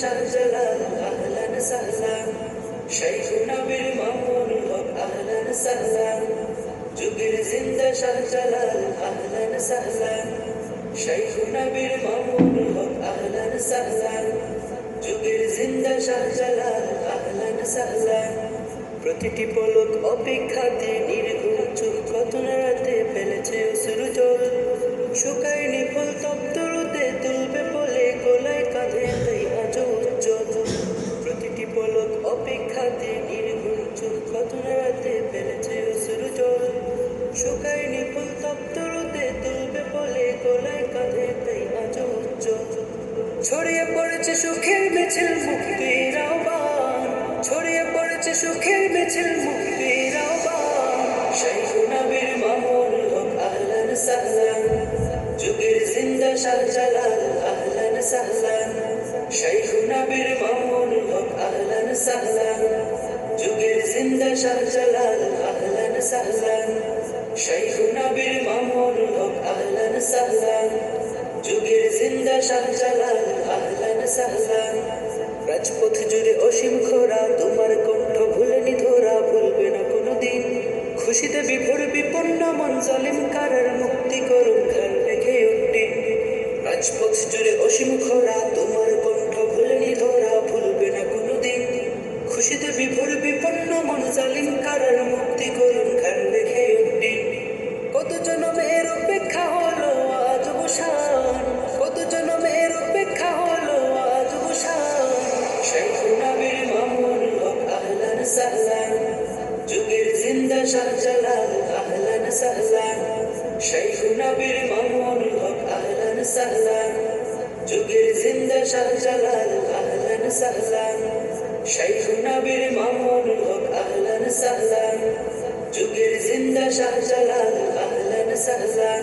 আহলান জিন্দা আহলান আহলান জিন্দা আহলান প্রতিটি পলক অপেক্ষা তিনি বলে ছড়িয়ে পড়েছে সুখের মিছিল, মুক্তির আহ্বান। ছড়িয়ে পড়েছে সুখের মিছিল, মুক্তির আহ্বান। নবীর মামুন হক আহলান সাহলান। যুগের জিন্দা শাহজালাল আহলান সাহলান। শাইখ নবীর মামুন হক আহলান সাহলান। যুগের জিন্দা আহলান সাহলান রাজপথ জুড়ে অসীম খোরা তোমার কণ্ঠ ভুলেনি ধরা ভুলবে না কোনোদিন খুশিতে বিভোর বিপন্ন মন জলিম কারার মুক্তি করুন খান রেখে উঠটিন রাজপথ জুড়ে অসীম খোরা শাহজালাল আহলান সাহলান শাইখু নবীর মামুন হক আহলান সাহলান যুগের জিন্দা শাহজালাল আহলান সাহলান শাইখু নবীর মামুন হক আহলান সাহলান যুগের জিন্দা শাহজালাল আহলান সাহলান